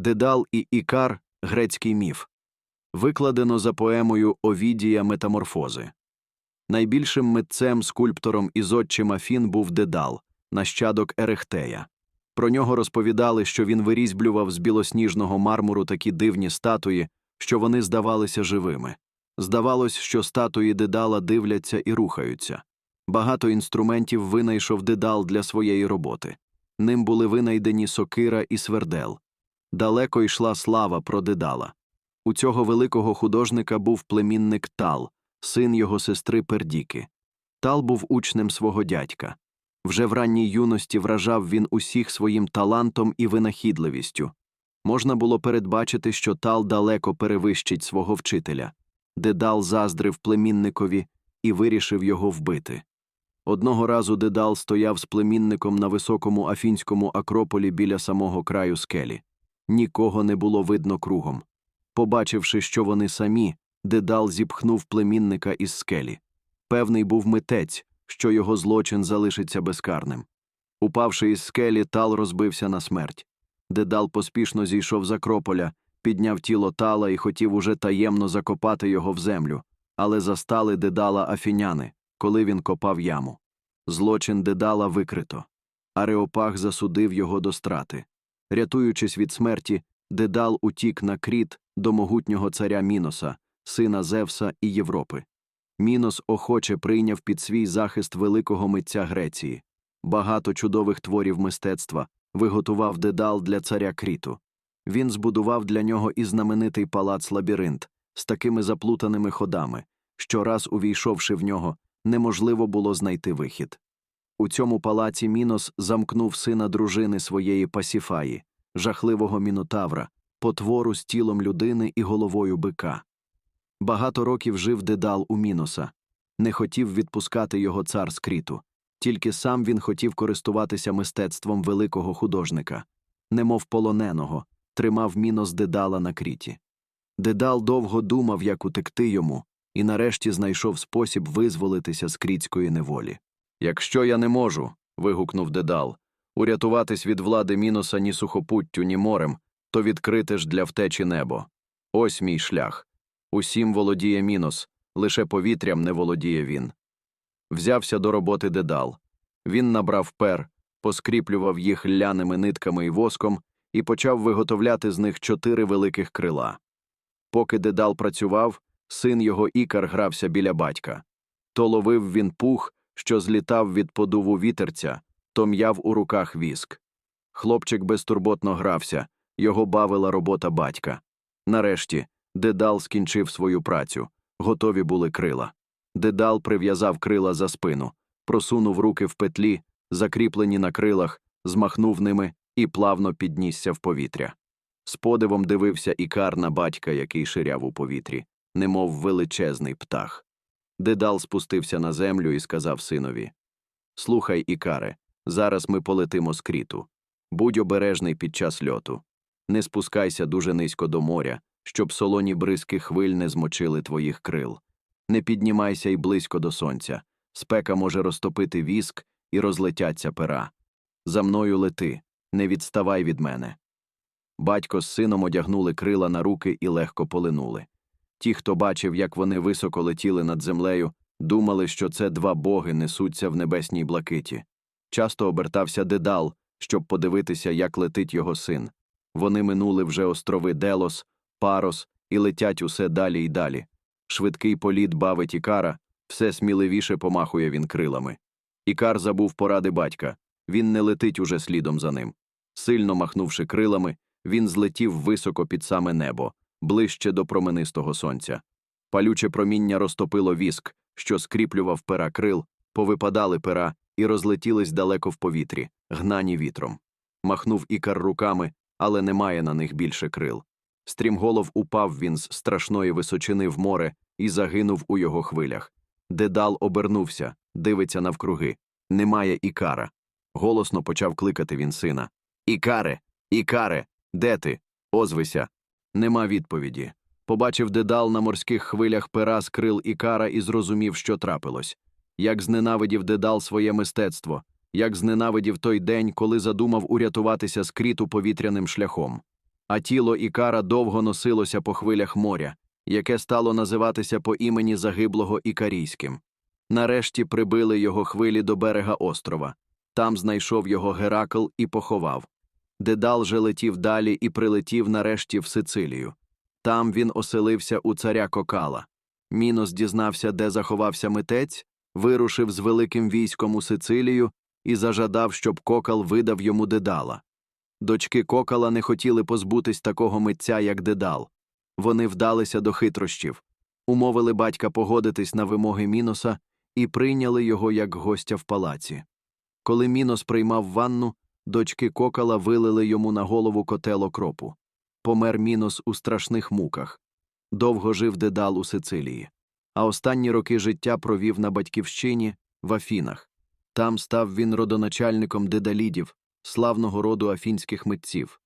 Дедал і Ікар грецький міф. Викладено за поемою Овідія Метаморфози. Найбільшим митцем, скульптором і зодчим Афін був Дедал, нащадок Ерехтея. Про нього розповідали, що він вирізблював з білосніжного мармуру такі дивні статуї, що вони здавалися живими. Здавалось, що статуї Дедала дивляться і рухаються. Багато інструментів винайшов Дедал для своєї роботи. Ним були винайдені сокира і свердел. Далеко йшла слава про Дедала. У цього великого художника був племінник Тал, син його сестри Пердіки. Тал був учнем свого дядька. Вже в ранній юності вражав він усіх своїм талантом і винахідливістю. Можна було передбачити, що Тал далеко перевищить свого вчителя. Дедал заздрив племінникові і вирішив його вбити. Одного разу Дедал стояв з племінником на високому афінському акрополі біля самого краю скелі. Нікого не було видно кругом. Побачивши, що вони самі, Дедал зіпхнув племінника із скелі. Певний був митець, що його злочин залишиться безкарним. Упавши із скелі, тал розбився на смерть. Дедал поспішно зійшов з акрополя, підняв тіло тала і хотів уже таємно закопати його в землю, але застали Дедала афіняни, коли він копав яму. Злочин Дедала викрито. Ареопаг засудив його до страти. Рятуючись від смерті, Дедал утік на кріт до могутнього царя Міноса, сина Зевса і Європи. Мінос охоче прийняв під свій захист великого митця Греції. Багато чудових творів мистецтва виготував Дедал для царя Кріту. Він збудував для нього і знаменитий палац лабіринт з такими заплутаними ходами, що раз увійшовши в нього, неможливо було знайти вихід. У цьому палаці Мінос замкнув сина дружини своєї Пасіфаї, жахливого мінотавра, потвору з тілом людини і головою бика. Багато років жив Дедал у Міноса, не хотів відпускати його цар з кріту, тільки сам він хотів користуватися мистецтвом великого художника, немов полоненого, тримав Мінос Дедала на кріті. Дедал довго думав, як утекти йому, і нарешті знайшов спосіб визволитися з крітської неволі. Якщо я не можу, вигукнув Дедал, урятуватись від влади Міноса ні сухопуттю, ні морем, то відкрите ж для втечі небо. Ось мій шлях. Усім володіє мінос, лише повітрям не володіє він. Взявся до роботи дедал. Він набрав пер, поскріплював їх ляними нитками і воском і почав виготовляти з них чотири великих крила. Поки дедал працював, син його ікар грався біля батька. То ловив він пух, що злітав від подуву вітерця, то м'яв у руках віск. Хлопчик безтурботно грався, його бавила робота батька. Нарешті, Дедал скінчив свою працю, готові були крила. Дедал прив'язав крила за спину, просунув руки в петлі, закріплені на крилах, змахнув ними і плавно піднісся в повітря. З подивом дивився ікар на батька, який ширяв у повітрі, немов величезний птах. Дедал спустився на землю і сказав синові Слухай, Ікаре, зараз ми полетимо з кріту. Будь обережний під час льоту. Не спускайся дуже низько до моря щоб солоні бризки хвиль не змочили твоїх крил. Не піднімайся й близько до сонця, спека може розтопити віск і розлетяться пера. За мною лети, не відставай від мене. Батько з сином одягнули крила на руки і легко полинули. Ті, хто бачив, як вони високо летіли над землею, думали, що це два боги несуться в небесній блакиті. Часто обертався дедал, щоб подивитися, як летить його син. Вони минули вже острови Делос, парос і летять усе далі й далі. Швидкий політ бавить Ікара, все сміливіше помахує він крилами. Ікар забув поради батька він не летить уже слідом за ним. Сильно махнувши крилами, він злетів високо під саме небо, ближче до променистого сонця. Палюче проміння розтопило віск, що скріплював пера крил, повипадали пера і розлетілись далеко в повітрі, гнані вітром. Махнув ікар руками, але немає на них більше крил. Стрімголов упав він з страшної височини в море і загинув у його хвилях. Дедал обернувся, дивиться навкруги. Немає ікара. Голосно почав кликати він сина. Ікаре, Ікаре, де ти? Озвися. Нема відповіді. Побачив дедал на морських хвилях пера з крил Ікара і зрозумів, що трапилось. Як зненавидів дедал своє мистецтво, як зненавидів той день, коли задумав урятуватися з кріту повітряним шляхом. а тіло Ікара довго носилося по хвилях моря, яке стало називатися по імені загиблого Ікарійським. Нарешті прибили його хвилі до берега острова. Там знайшов його Геракл і поховав. Дедал же летів далі і прилетів нарешті в Сицилію. Там він оселився у царя Кокала. Мінос дізнався, де заховався митець, вирушив з великим військом у Сицилію і зажадав, щоб Кокал видав йому Дедала. Дочки Кокала не хотіли позбутись такого митця, як Дедал. Вони вдалися до хитрощів, умовили батька погодитись на вимоги Міноса і прийняли його як гостя в палаці. Коли Мінос приймав ванну, дочки Кокала вилили йому на голову котел окропу. Помер Мінос у страшних муках. Довго жив Дедал у Сицилії. А останні роки життя провів на батьківщині в Афінах. Там став він родоначальником дедалідів, славного роду афінських митців.